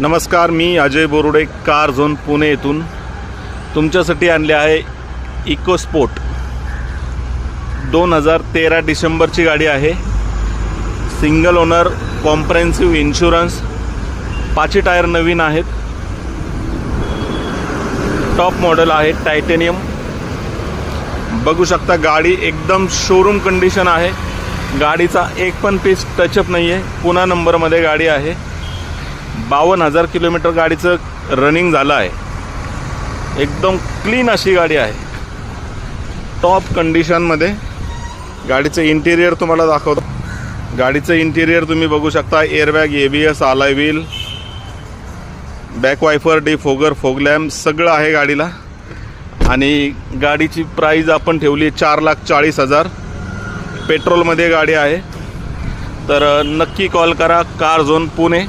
नमस्कार मी Ajay Borude car zone Pune येथून तुमच्यासाठी आणले आहे इकोस्पोर्ट दोन हजार तेरा डिसेंबरची गाडी आहे. सिंगल ओनर कॉम्प्रेन्सिव्ह इन्शुरन्स पाचही टायर नवीन आहेत. टॉप मॉडेल आहे टायटेनियम. बघू शकता गाडी एकदम शोरूम कंडिशन आहे. गाडीचा एक पण पीस टचअप नाही आहे पुन्हा नंबरमध्ये गाडी आहे. बावन्न हजार किलोमीटर गाडीचं रनिंग झालं आहे. एकदम क्लीन अशी गाडी आहे. टॉप कंडिशनमध्ये गाडीचं इंटिरियर तुम्हाला दाखवतो. गाडीचं इंटिरियर तुम्ही बघू शकता एअरबॅग ए बी एस आलाय wheel back wiper defogger foglamp सगळं आहे गाडीला. आणि गाडीची प्राईज आपण ठेवली चार लाख चाळीस हजार. पेट्रोलमध्ये गाडी आहे. तर नक्की कॉल करा कार झोन पुणे.